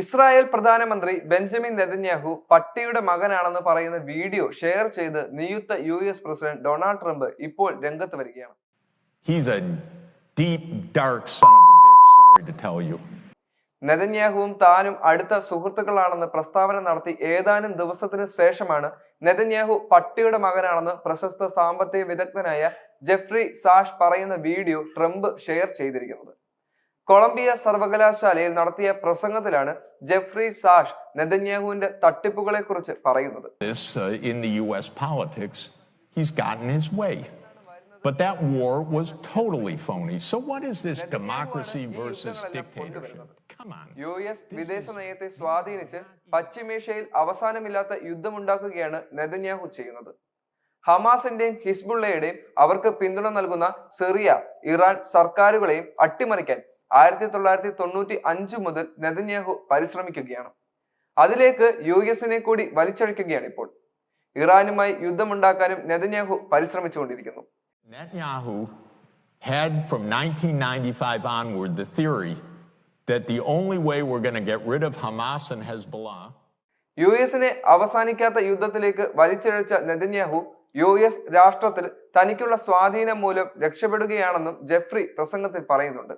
Israel പ്രധാനമന്ത്രി Benjamin Netanyahu പട്ടിയുടെ മകനാണെന്ന് പറയുന്ന വീഡിയോ ഷെയർ ചെയ്ത് നിയുക്ത U S president Donald Trump ഇപ്പോൾ രംഗത്ത് വരികയാണ്. നെതന്യാഹുവും താനും അടുത്ത സുഹൃത്തുക്കളാണെന്ന് പ്രസ്താവന നടത്തി ഏതാനും ദിവസത്തിനു ശേഷമാണ് നെതന്യാഹു പട്ടിയുടെ മകനാണെന്ന് പ്രശസ്ത സാമ്പത്തിക വിദഗ്ധനായ ജെഫ്രി സാഷ് പറയുന്ന വീഡിയോ ട്രംപ് ഷെയർ ചെയ്തിരിക്കുന്നത് കൊളംബിയ സർവകലാശാലയിൽ നടത്തിയ പ്രസംഗത്തിലാണ് ജെഫ്രി സാഷ് നെതന്യാഹുവിന്റെ തട്ടിപ്പുകളെ കുറിച്ച് പറയുന്നത് uh. But that war was totally phony. So what is this democracy versus dictatorship? Come on. U S വിദേശ നയത്തെ സ്വാധീനിച്ച് പശ്ചിമേഷ്യയിൽ അവസാനമില്ലാത്ത യുദ്ധമുണ്ടാക്കുകയാണ് നെതന്യാഹു ചെയ്യുന്നത് ഹമാസിന്റെയും ഹിസ്ബുള്ളയുടെയും അവർക്ക് പിന്തുണ നൽകുന്ന സിറിയ ഇറാൻ സർക്കാരുകളെയും അട്ടിമറിക്കാൻ ആയിരത്തി തൊള്ളായിരത്തി തൊണ്ണൂറ്റി അഞ്ച് മുതൽ നെതന്യാഹു പരിശ്രമിക്കുകയാണ്. അതിലേക്ക് യു എസിനെ കൂടി വലിച്ചഴിക്കുകയാണ് ഇപ്പോൾ. ഇറാനുമായി യുദ്ധമുണ്ടാക്കാനും Netanyahu പരിശ്രമിച്ചുകൊണ്ടിരിക്കുന്നു. Netanyahu had from 1995 onward the theory that the only way we're going to get rid of Hamas and Hezbollah U എസിനെ അവസാനിക്കാത്ത യുദ്ധത്തിലേക്ക് വലിച്ചിഴച്ച നെതന്യാഹു യു എസ് രാഷ്ട്രത്തിൽ തനിക്കുള്ള സ്വാധീനം മൂലം രക്ഷപ്പെടുകയാണെന്നും ജെഫ്രി പ്രസംഗത്തിൽ പറയുന്നുണ്ട്.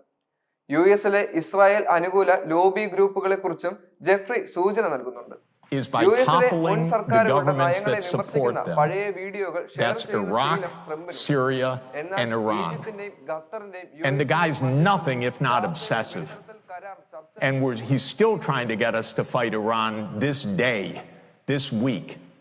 യു എസിലെ ഇസ്രായേൽ അനുകൂല ലോബി ഗ്രൂപ്പുകളെ കുറിച്ചും ജെഫ്രി സൂചന നൽകുന്നുണ്ട് is by യു എസിലെ മുൻ toppling the സർക്കാരുകളുടെ governments നയങ്ങളെ that support വിമർശിക്കുന്ന them. പഴയ വീഡിയോകൾ ഷെയർ That's ചെയ്യുന്ന Iraq, ശീലം ട്രംപിനുണ്ട്. Syria, എന്നാൽ and Iran. ഈജിപ്തിന്റെയും ഖത്തറിന്റെയും U And the എസിന്റെയും guy's മറ്റ് nothing if not രാഷ്ട്രീയ obsessive. വെടിനിർത്തൽ കരാർ ചർച്ച And we're, he's still trying to get us to fight Iran this day, this week.